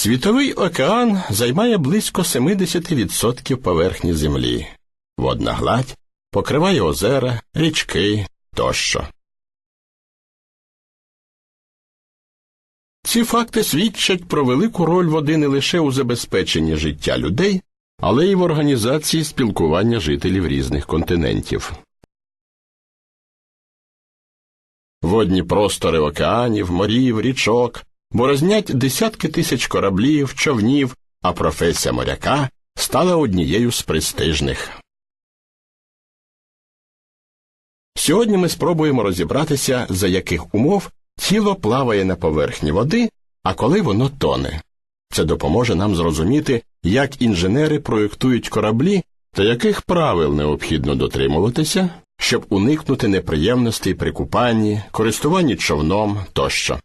Світовий океан займає близько 70% поверхні землі. Водна гладь покриває озера, річки тощо. Ці факти свідчать про велику роль води не лише у забезпеченні життя людей, але й в організації спілкування жителів різних континентів. Водні простори океанів, морів, річок борознять десятки тисяч кораблів, човнів, а професія моряка стала однією з престижних. Сьогодні ми спробуємо розібратися, за яких умов тіло плаває на поверхні води, а коли воно тоне. Це допоможе нам зрозуміти, як інженери проєктують кораблі та яких правил необхідно дотримуватися, щоб уникнути неприємностей при купанні, користуванні човном тощо.